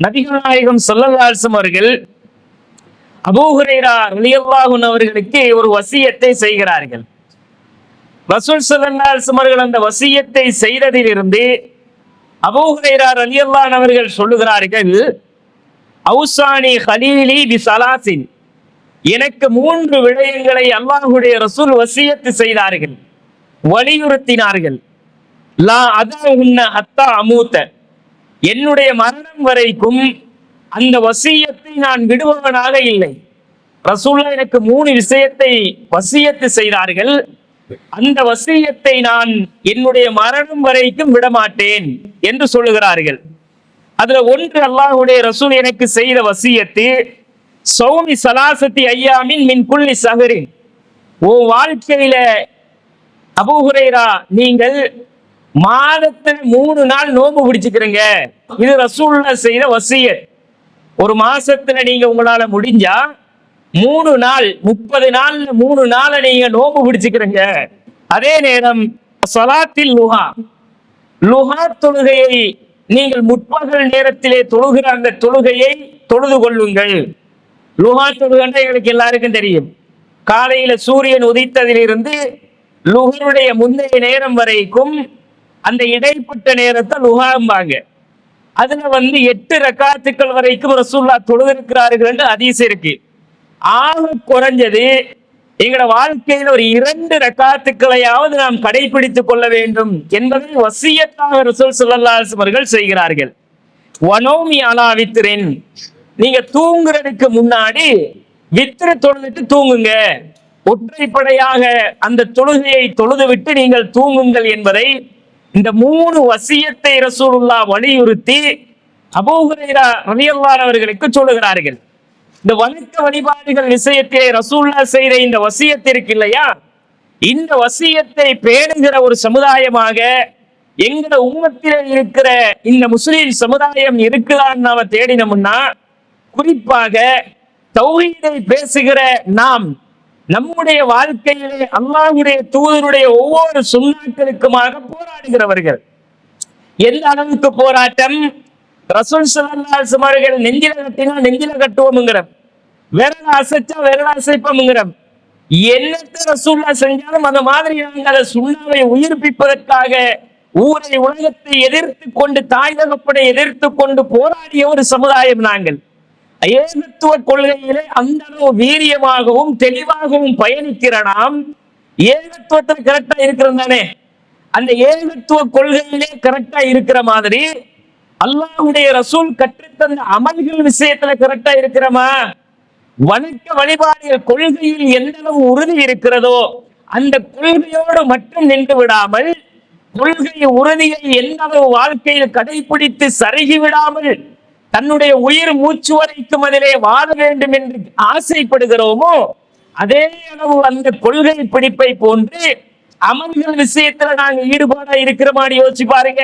நபிகநாயகம் சொல்லல்லாசம் அவர்கள் அபூஹுரேரா ரலியல்லாஹுன் அவர்களுக்கு ஒரு வசியத்தை செய்கிறார்கள். ரசூல் சல்லல்லாஹு அவர்கள் அந்த வசியத்தை செய்ததிலிருந்து அபூஹுரேரா ரலியல்லான் அவர்கள் சொல்லுகிறார்கள் அவுசானி ஹலீலி பி சலாசின். எனக்கு மூன்று விடயங்களை அல்லாஹுடைய ரசூல் வசியத்து செய்தார்கள். வலியுறுத்தினார்கள். லா அதா உன்ன அத்தா அமூத்த. என்னுடைய மரணம் வரைக்கும் அந்த வசியத்தை நான் விடுபவனாக இல்லை. ரசூல்லா எனக்கு மூணு விஷயத்தை வசியத்து செய்தார்கள். அந்த வசியத்தை நான் என்னுடைய மரணம் வரைக்கும் விடமாட்டேன் என்று சொல்லுகிறார்கள். அதுல ஒன்று அல்லாஹுடைய ரசூல் எனக்கு செய்த வசியத்து சௌமி சலாசத்தி ஐயாமின் மின் புள்ளி சகரின் ஓ வாழ்க்கையில அபூஹுரேரா நீங்கள் மாதத்தில் மூணு நாள் நோன்பு பிடிச்சுக்கிறீங்க. இது ரசூல்லா செய்த வசியத். ஒரு மாசத்துல நீங்க உங்களால முடிஞ்சா மூணு நாள் முப்பது நாள் மூணு நாளை நீங்க நோன்பு பிடிச்சுக்கிறீங்க. அதே நேரம் சலாத்தில் லுஹா. லுஹா தொழுகையை நீங்கள் முற்பகல் நேரத்திலே தொழுகிற அந்த தொழுகையை தொழுது கொள்ளுங்கள். லுஹா தொழுகன்ற எங்களுக்கு எல்லாருக்கும் தெரியும். காலையில சூரியன் உதித்ததிலிருந்து லுகருடைய முந்தைய நேரம் வரைக்கும் அந்த இடைப்பட்ட நேரத்தை லுகாம்பாங்க அதுல வந்து எட்டு ரக்காத்துக்கள் வரைக்கும் ரசூல்லா தொழுதிருக்கிறார்கள் என்று அதிசயம் இருக்கு. ஆக குறைஞ்சது எங்களோட வாழ்க்கையில் ஒரு இரண்டு ரக்காத்துக்களையாவது நாம் கடைபிடித்துக் கொள்ள வேண்டும் என்பதை வசியத்தாக ரசூல் ஸல்லல்லாஹு அவர்கள் செய்கிறார்கள். வனோமி அலா வித்திரன் நீங்க தூங்குறதுக்கு முன்னாடி வித்திர தொழுதுட்டு தூங்குங்க. ஒற்றைப்படையாக அந்த தொழுகையை தொழுது விட்டு நீங்கள் தூங்குங்கள் என்பதை இந்த மூணு வசியத்தை ரசூலுல்லா வலியுறுத்தி அபூஹுரைரா ரலியல்லாஹு அவர்களுக்கு சொல்லுகிறார்கள். இந்த வணக்க வழிபாடுகள் விஷயத்திலே ரசூல்லா செய்த இந்த வசியத்திற்கு இல்லையா? இந்த வசியத்தை பேணுகிற ஒரு சமுதாயமாக எங்கட உம்மத்திலே இருக்கிற இந்த முஸ்லிம் சமுதாயம் இருக்குதான்னு நாம தேடினோம்னா குறிப்பாக தௌஹீதை பேசுகிற நாம் நம்முடைய வாழ்க்கையிலே அல்லாஹ்வுடைய தூதருடைய ஒவ்வொரு சுண்ணாக்களுக்குமாக போராடுகிறவர்கள் எந்த அளவுக்கு போராட்டம்? ரசூல் ஸல்லல்லாஹு அவர்கள் நெஞ்சில கட்டினா நெஞ்சில கட்டுவோம்ங்கிறோம் விரல அசைச்சா விரல அசைப்போம்ங்கிறோம் என்னத்த ரசூல்லா செஞ்சாலும் அந்த மாதிரி நாங்கள் அதை சுண்ணாவை உயிர்ப்பிப்பதற்காக ஊரை உலகத்தை எதிர்த்து கொண்டு தாய் தகப்பனை எதிர்த்து கொண்டு போராடிய ஒரு சமுதாயம் நாங்கள். ஏகத்துவ கொள்கையிலே அந்த அளவு வீரியமாகவும் தெளிவாகவும் பயணிக்கிற நாம் ஏகத்துவத்தில் கரெக்டா இருக்கிறோம் தானே? அந்த ஏகத்துவ கொள்கையிலே கரெக்டா இருக்கிற மாதிரி அல்லாஹ்வுடைய ரசூல் கற்றுத்தந்த அமல்கள் விஷயத்துல கரெக்டா இருக்கிறோமா? வணக்க வழிபாடுகள் கொள்கையில் எந்த அளவு உறுதி இருக்கிறதோ அந்த கொள்கையோடு மட்டும் நின்று விடாமல் கொள்கை உறுதியை எந்த அளவு வாழ்க்கையில் கடைபிடித்து சருகி விடாமல் தன்னுடைய உயிர் மூச்சு வரைக்கும் அதிலே வாழ வேண்டும் என்று ஆசைப்படுகிறோமோ அதே அளவு அந்த கொள்கை பிடிப்பை போன்று அமல்கள் விஷயத்துல நாங்க ஈடுபாடா இருக்கிற மாதிரி யோசிச்சு பாருங்க.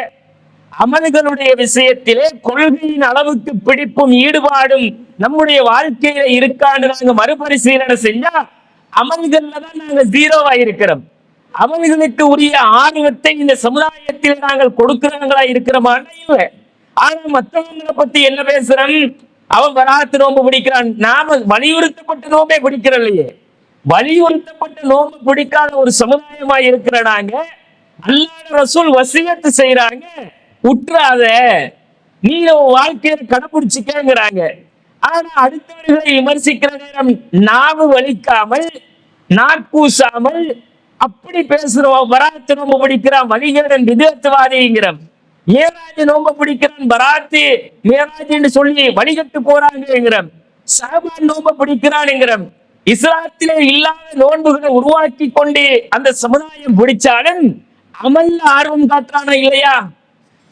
அமல்களுடைய விஷயத்திலே கொள்கையின் அளவுக்கு பிடிப்பும் ஈடுபாடும் நம்முடைய வாழ்க்கையில இருக்கான்னு நாங்க மறுபரிசீலனை செஞ்சா அமல்கள்ல தான் நாங்க ஜீரோவா இருக்கிறோம். அமல்களுக்கு உரிய ஆர்வத்தை இந்த சமுதாயத்தில் நாங்கள் கொடுக்கிறவங்களா இருக்கிறோமான்னா இல்லை. ஆனா மற்றவங்களை பத்தி என்ன பேசுறோம் அவன் வராத்து நோம்பு பிடிக்கிறான். நாம வலியுறுத்தப்பட்ட நோம்பே பிடிக்கிறோம் இல்லையே வலியுறுத்தப்பட்ட நோம்பு பிடிக்காத ஒரு சமுதாயமா இருக்கிற நாங்க அல்லாத ரசூல் வசியத்து செய்யறாங்க உற்றாத நீ உன் வாழ்க்கையை கடைபிடிச்சிக்கங்கிறாங்க. ஆனா அடுத்தவர்களை விமர்சிக்கிற நேரம் நாவு வலிக்காமல் நாட்கூசாமல் அப்படி பேசுறோம் வராத்து நோம்பு பிடிக்கிறான். வலிகரன் விதத்துவாதிங்கிறோம் மேராஜ் நோம்ப பிடிக்கிறான் பராத்து மேராஜ் சொல்லி வழிகட்டு போறாங்கிறோம் சாபான் நோம்ப பிடிக்கிறான்ங்கிறோம் இஸ்லாத்திலே இல்லாத நோன்புகளை உருவாக்கி கொண்டு அந்த சமுதாயம் பிடிச்சாலும் அமல்ல ஆர்வம் காட்டுறானா இல்லையா?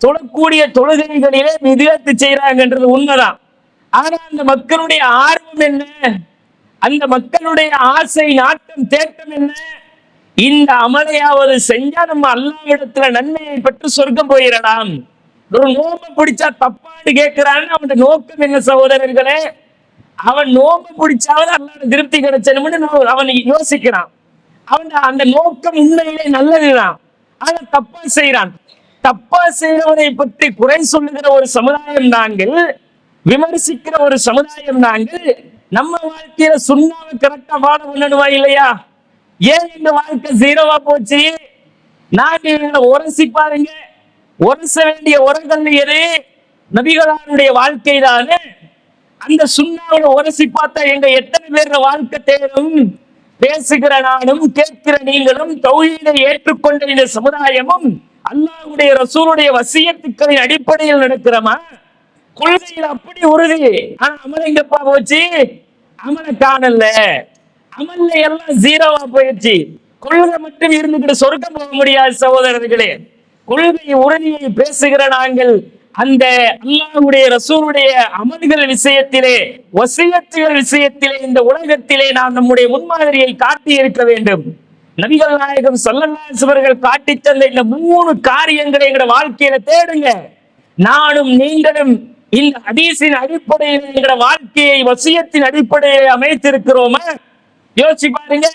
தொழக்கூடிய தொழுகைகளிலே மிதிவத்து செய்யறாங்கன்றது உண்மைதான். ஆனா அந்த மக்களுடைய ஆர்வம் என்ன? அந்த மக்களுடைய ஆசை நாட்டம் தேட்டம் என்ன? இந்த அமலையாவது செஞ்சா நம்ம அல்லாவிடத்துல நன்மையை பெற்று சொர்க்கம் போயிடலாம் ஒரு நோம்பு பிடிச்சா தப்பான்னு கேட்கிறான்னு அவன் நோக்கம் என்ன சகோதரர்களே? அவன் நோம்பு பிடிச்சாவது அல்லாட திருப்தி கிடைச்சனும்னு அவன் யோசிக்கிறான். அவன் அந்த நோக்கம் உண்மையிலே நல்லதுதான். ஆனா தப்பா செய்யறான் தப்பா செய்யறவனை பற்றி குறை சொல்லுகிற ஒரு சமுதாயம் நாங்கள் விமர்சிக்கிற ஒரு சமுதாயம் நாங்கள் நம்ம வாழ்க்கையில சுண்ணாவை கரெக்டா ஃபாலோ பண்ணணுமா இல்லையா? ஏன் இந்த வாழ்க்கை ஜீரோவா போச்சு? நான் இவங்களை உரசி பாருங்க. உரச வேண்டிய உரங்கள் எது? நபிகளாருடைய வாழ்க்கை தானே. அந்த சுண்ணாவை உரசி பார்த்தா எங்க எத்தனை பேர் வாழ்க்கை தேரும் பேசுகிற நானும் கேட்கிற நீங்களும் தொழிலை ஏற்றுக்கொண்ட இந்த சமுதாயமும் அல்லாவுடைய ரசூலுடைய வசியத்துக்களின் அடிப்படையில் நடக்கிறோமா? கொள்கையில் அப்படி உறுதி. ஆனா அமல் எங்கப்பா போச்சு? அமலை காணல. அமல்ல எல்லாம் ஜீரோவா போயிடுச்சு. கொள்கை மட்டும் இருந்துகிட்டு சொர்க்கம் போக முடியாது சகோதரர்களே. கொள்கை உறுதியை பேசுகிற நாங்கள் அந்த அல்லாஹுடைய ரசூருடைய அமல்கள் விஷயத்திலே வசியத்துகள் விஷயத்திலே இந்த உலகத்திலே நாம் நம்முடைய முன்மாதிரியை காட்டி இருக்க வேண்டும். நபிகள் நாயகம் சொல்லல்லாசவர்கள் காட்டி தந்த இந்த மூணு காரியங்களை எங்களோட வாழ்க்கையில தேடுங்க. நானும் நீங்களும் இந்த ஹதீஸின் அடிப்படையில் எங்களோட வாழ்க்கையை வசியத்தின் அடிப்படையை அமைத்திருக்கிறோமா? யோசிச்சு பாருங்க.